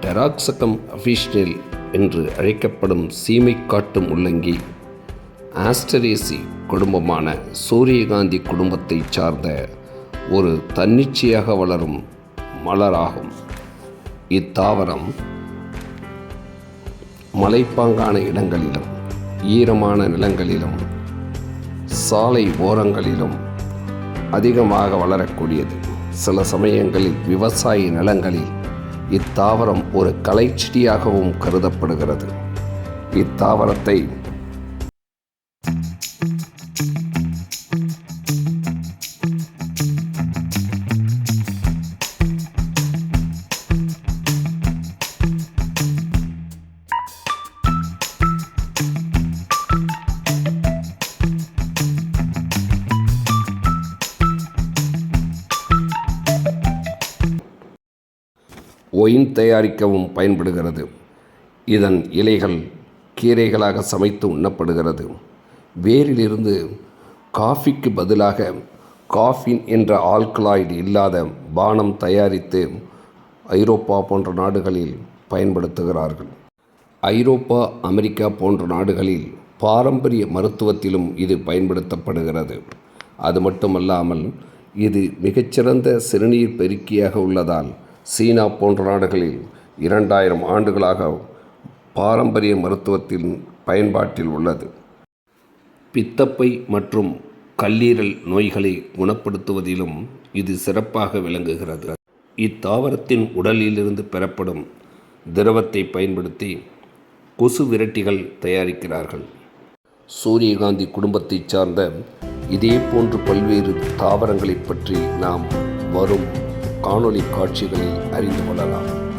டெராக்சகம் அஃபிஷனல் என்று அழைக்கப்படும் சீமை காட்டு முள்ளங்கி ஆஸ்டரேசி குடும்பமான சூரியகாந்தி குடும்பத்தைச் சார்ந்த ஒரு தன்னிச்சையாக வளரும் மலராகும். இத்தாவரம் மலைப்பாங்கான இடங்களிலும் ஈரமான நிலங்களிலும் சாலை ஓரங்களிலும் அதிகமாக வளரக்கூடியது. சில சமயங்களில் விவசாய நிலங்களில் இத்தாவரம் ஒரு கலைச்செடியாகவும் கருதப்படுகிறது. இத்தாவரத்தை ஒயின் தயாரிக்கவும் பயன்படுகிறது. இதன் இலைகள் கீரைகளாக சமைத்து உண்ணப்படுகிறது. வேரிலிருந்து காஃபிக்கு பதிலாக காஃபின் என்ற ஆல்கலாய்டு இல்லாத பானம் தயாரித்து ஐரோப்பா போன்ற நாடுகளில் பயன்படுத்துகிறார்கள். ஐரோப்பா அமெரிக்கா போன்ற நாடுகளில் பாரம்பரிய மருத்துவத்திலும் இது பயன்படுத்தப்படுகிறது. அது மட்டுமல்லாமல் இது மிகச்சிறந்த சிறுநீர் பெருக்கியாக உள்ளதால் சீனா போன்ற நாடுகளில் இரண்டாயிரம் ஆண்டுகளாக பாரம்பரிய மருத்துவத்தின் பயன்பாட்டில் உள்ளது. பித்தப்பை மற்றும் கல்லீரல் நோய்களை குணப்படுத்துவதிலும் இது சிறப்பாக விளங்குகிறது. இத்தாவரத்தின் உடலிலிருந்து பெறப்படும் திரவத்தை பயன்படுத்தி கொசு விரட்டிகள் தயாரிக்கிறார்கள். சூரியகாந்தி குடும்பத்தைச் சார்ந்த இதே போன்று பல்வேறு தாவரங்களைப் பற்றி நாம் வரும் காணொளி காட்சிகளில் அறிந்து கொள்ளலாம்.